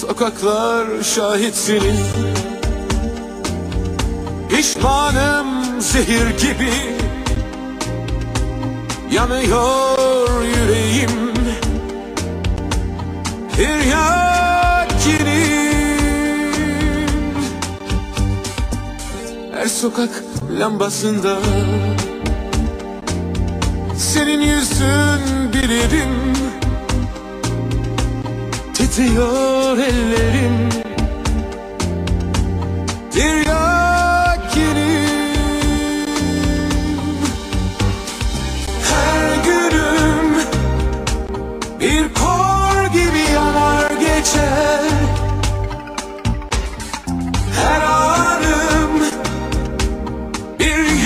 Sokaklar şahit senin. Pişmanım zehir gibi. Yanıyor yüreğim. Tiryakinim Her sokak lambasında Senin yüzün bilirim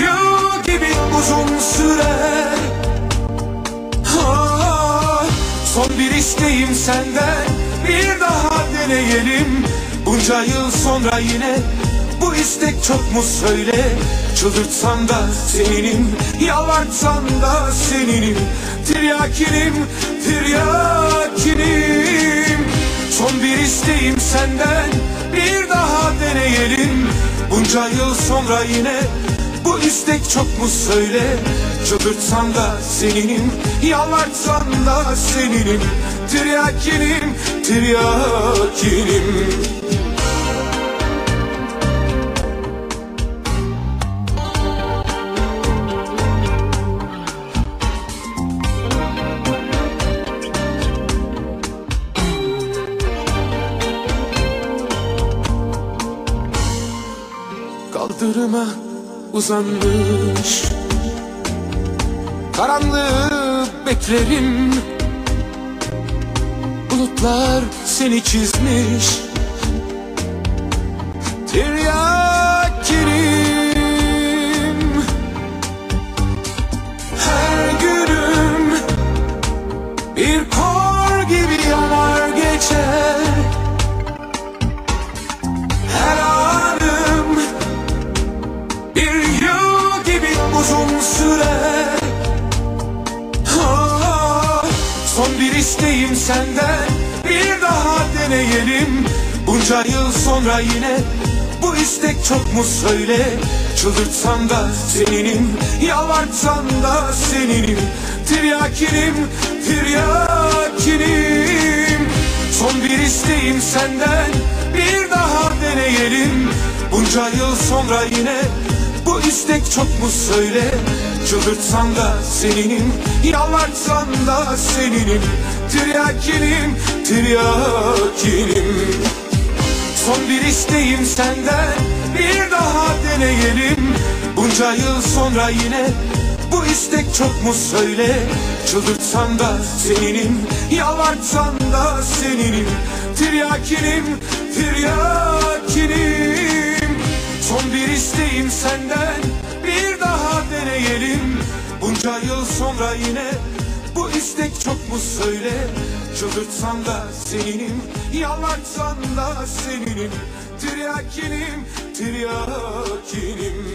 yıl gibi uzun sürer. Ah, Son bir isteğim senden bir daha deneyelim. Bunca yıl sonra yine bu istek çok mu söyle? Çıldırtsam da seninim Yalvartsam da seninim. Tiryakinim, tiryakinim. Son bir isteğim senden Bir daha deneyelim. Bunca yıl sonra yine bu istek çok mu söyle? Çıldırtsam da seninim Yalvartsam da seninim. Tiryakinim, tiryakinim. Kaldırıma uzanmış. Karanlığı beklerim. Bulutlar seni çizmiş. Tiryakinim bir yıl gibi uzun sürer Ah, Son bir isteğim senden. Bir daha deneyelim. Bunca yıl sonra yine Bu istek çok mu söyle? Çıldırtsam da seninim Yalvartsam da seninim. Tiryakinim, tiryakinim. Son bir isteğim senden. Bir daha deneyelim. Bunca yıl sonra yine bu istek çok mu söyle? Çıldırtsam da seninim Yalvartsam da seninim. Tiryakinim, tiryakinim. Son bir isteğim senden Bir daha deneyelim. Bunca yıl sonra yine bu istek çok mu söyle? Çıldırtsam da seninim Yalvartsam da seninim. Tiryakinim, tiryakinim Son bir isteğim senden Bir daha deneyelim. Bunca yıl sonra yine Bu istek çok mu söyle? Çıldırtsam da seninim Yalvartsam da seninim. Tiryakinim, tiryakinim